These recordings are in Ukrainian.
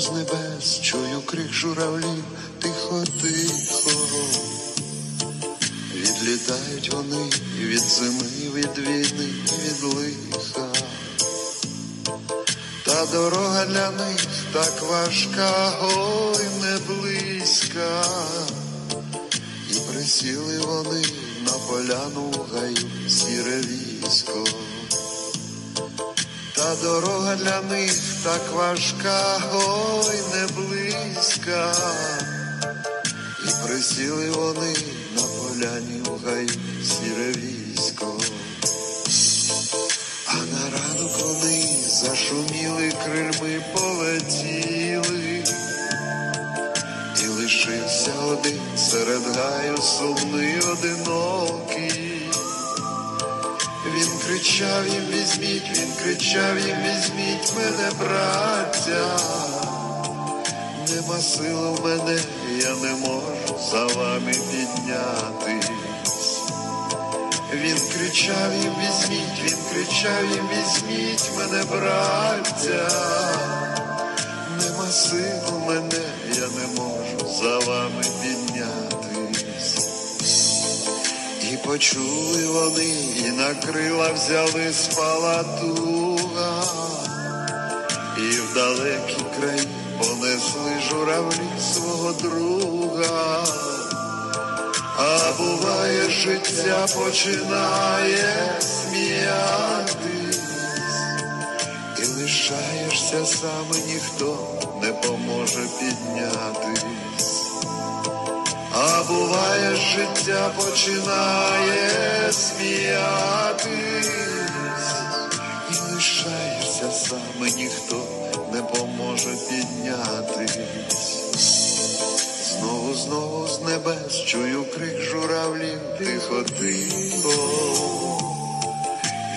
з небес, чую крик журавлів, тихо, тихо, відлітають вони від зими, від війни, від лиха, та дорога для них так важка, ой не близька, і присіли вони на поляну в гаю сіре військо. Та дорога для них так важка, ой не близька. І присіли вони на поляні в гаю сіре військо. А на ранок вони зашуміли крильми полетіли, і лишився один серед гаю сумний одинокий. Кричав їм візьміть, він кричав їм візьміть мене, браття. Нема сил в мене, я не можу за вами піднятись. Він кричав їм візьміть, він кричав їм візьміть мене, браття. Почули вони, і на крила взяли спала туга, і в далекі краї понесли журавлі свого друга. А буває, життя починає сміятись, і лишаєшся сам, ніхто не поможе піднятись. А буває, життя починає сміятись, і лишаєшся сам, і ніхто не поможе піднятись. Знову, знову з небес чую крик журавлів, тихо, тихо.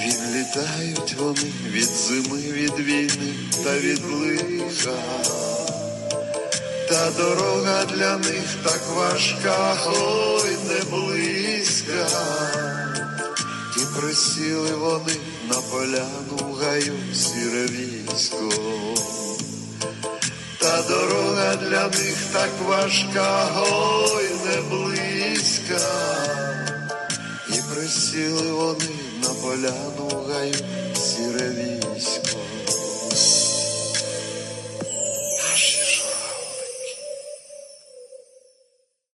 Він літають вони від зими, від війни та від лиха. Та дорога для них так важка, ой не близька. І присіли вони на поляну гаю сіре військо. Та дорога для них так важка, ой не близька. І присіли вони на поляну гаю сіре військо.